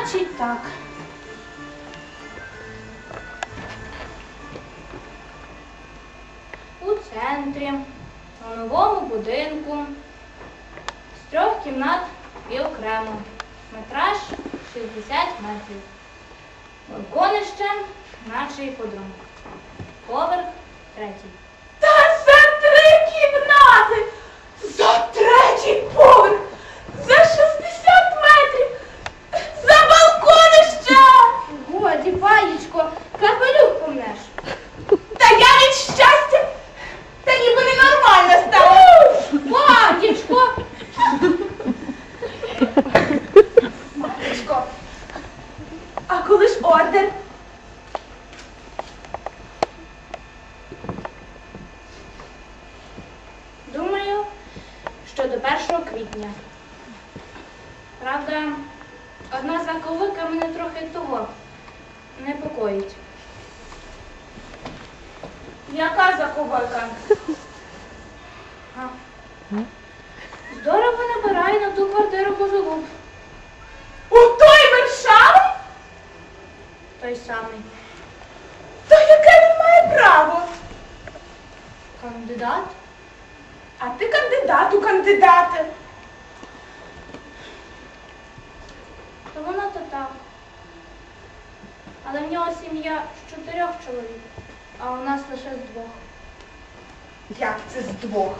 Значить так. У центрі, у новому будинку, з трьох кімнат і окремо. Метраж 60 метрів. Балконище, наче й. Поверх третій. До 1 квітня. Правда, одна заковика мене трохи того непокоїть. Яка заковика? Здорово набирає на ту квартиру козолуб. У той Варшави? Той самий То яке він має право? кандидат. А ти кандидат кандидати. То воно то так. Але в нього сім'я з чотирьох чоловік, а у нас лише з двох. Як це з двох?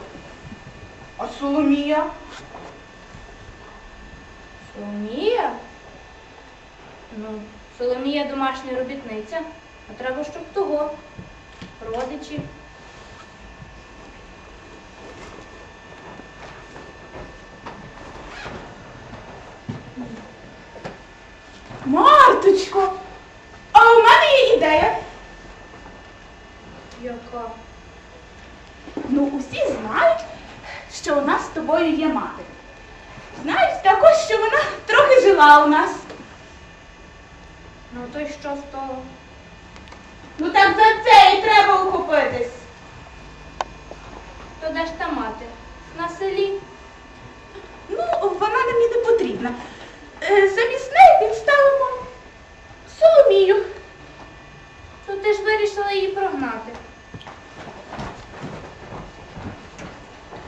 А Соломія? Соломія? Ну, Соломія домашня робітниця, а треба, щоб того. Родичі. Марточко, а у мене є ідея. Яка? Ну, усі знають, що у нас з тобою є мати. Знають також, що вона трохи жила у нас. Ну то й що з того? Ну так за це і треба ухопитись. То де ж та мати? На селі? Ну, вона нам і не потрібна. Е, Замість неї підставимо Соломію. То ти ж вирішила її прогнати.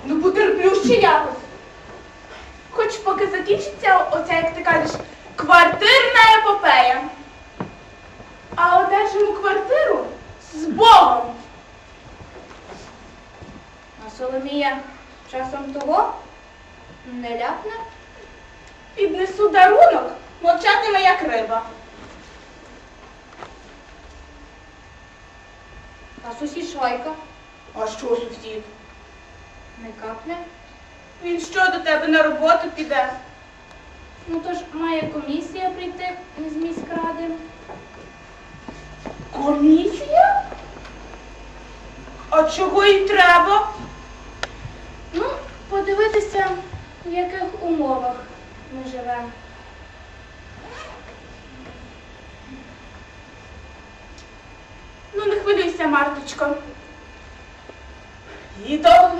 Ну, ще якось. Хоч поки закінчиться оця, як ти кажеш, квартирна епопея. А одержимо квартиру з Богом. А Соломія часом того не ляпне? Піднесу дарунок, мовчатиме як риба. А сусід Швайка А що сусід? не капне? Він що до тебе на роботу піде? Ну то ж має комісія прийти з міськради. Комісія? А чого їй треба? Ну, подивитися, в яких умовах ми живемо. Ну, не хвилюйся, Марточко. І того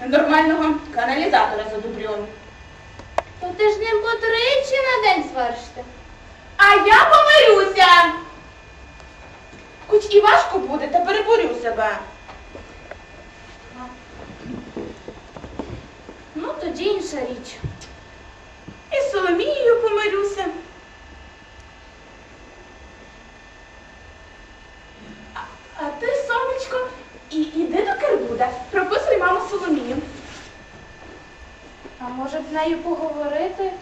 ненормального каналізатора задубльону. То ти ж ним по тричі на день сваришся. А я помирюся. Хоч і важко буде, та переборю себе. Ну, тоді інша річ. І з Соломією помирюся. А, а ти, сонечко, і іди до Кербуда, прописуй маму Соломію. Б нею поговорити?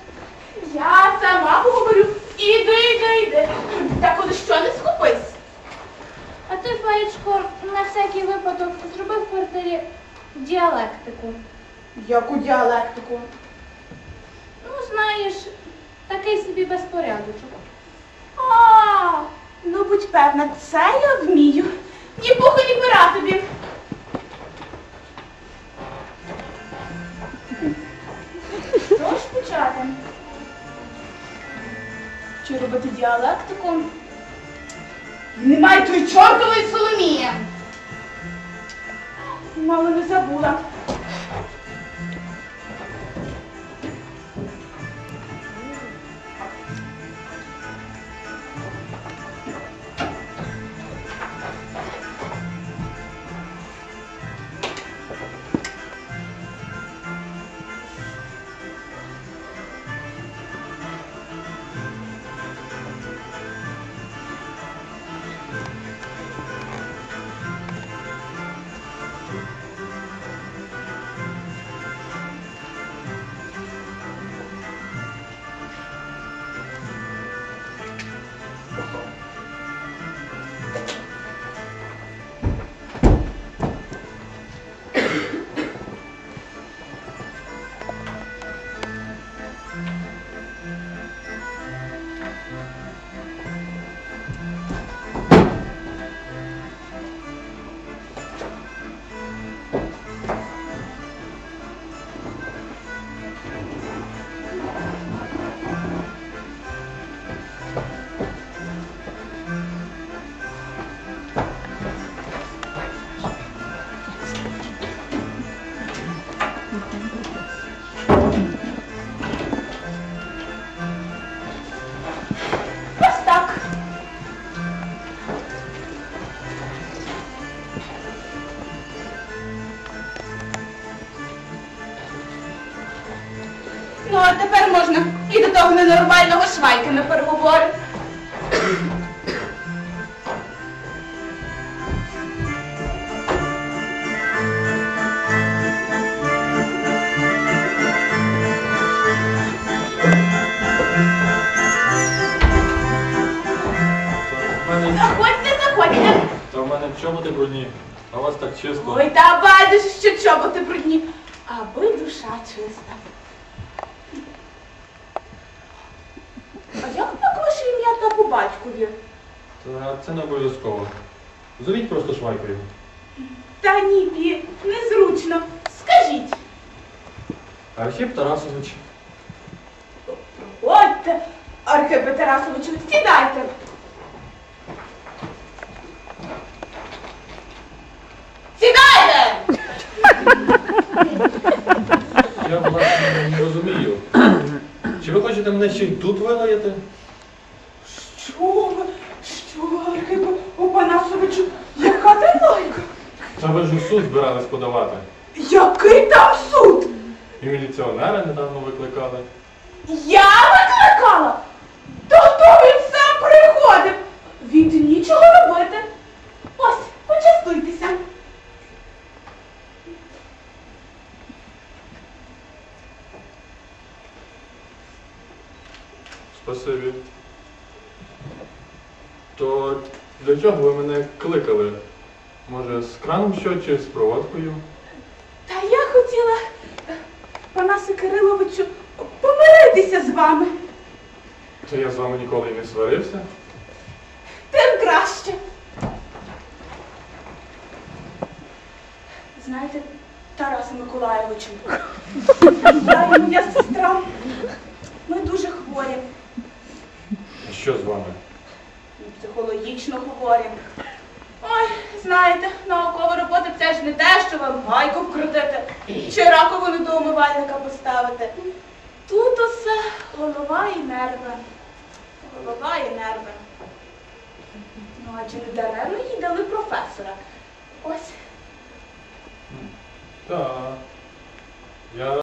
Я сама поговорю. Іди, іди, іди. Та коли що не скупись. А ти, Фаєчко, на всякий випадок зроби в квартирі діалектику. Яку діалектику? Ну, знаєш, такий собі безпорядочок. А, ну будь певна, це я вмію. Ні пуху, ні пера тобі. Діалектику? Немає той чортової Соломії. Мало не забула. Ну, а тепер можна і до того ненормального швайка на переговори. Мене чоботи брудні, а у вас так чисто. Ой, та бачиш, що чоботи брудні, аби душа чиста. А як так ваше ім'я та по батькові? Та це не обов'язково. Зовіть просто швайкою. Та ні, Пі, незручно. Скажіть. Архіп Тарасович. Проходьте, Архипе Тарасовичу. Сідайте! Я власне не розумію. Чи ви хочете мене ще й тут вилаяти? Що ви? Що, Архипе Опанасовичу, яка ти лайка? Та ви ж у суд збирались подавати. Який там суд? І міліціонера недавно викликали. Я викликала? Та то він сам приходив. Він нічого робити. Ось, почастуйтеся. Спасибі. То для чого ви мене кликали? Може, з краном що чи з проводкою? Та я хотіла, Панасе Кириловичу, помиритися з вами. Та я з вами ніколи і не сварився. Тим краще. Знаєте, Тарасе Миколаєвичу, я моя сестра, ми дуже хворі, що з вами? психологічно хворі. Ой, знаєте, наукова робота це ж не те, що вам гайку вкрутити, чи раковину до умивальника поставити. Тут усе голова і нерви. Голова і нерви. Ну, а чи не даремно їй дали професора? Ось. Так. Я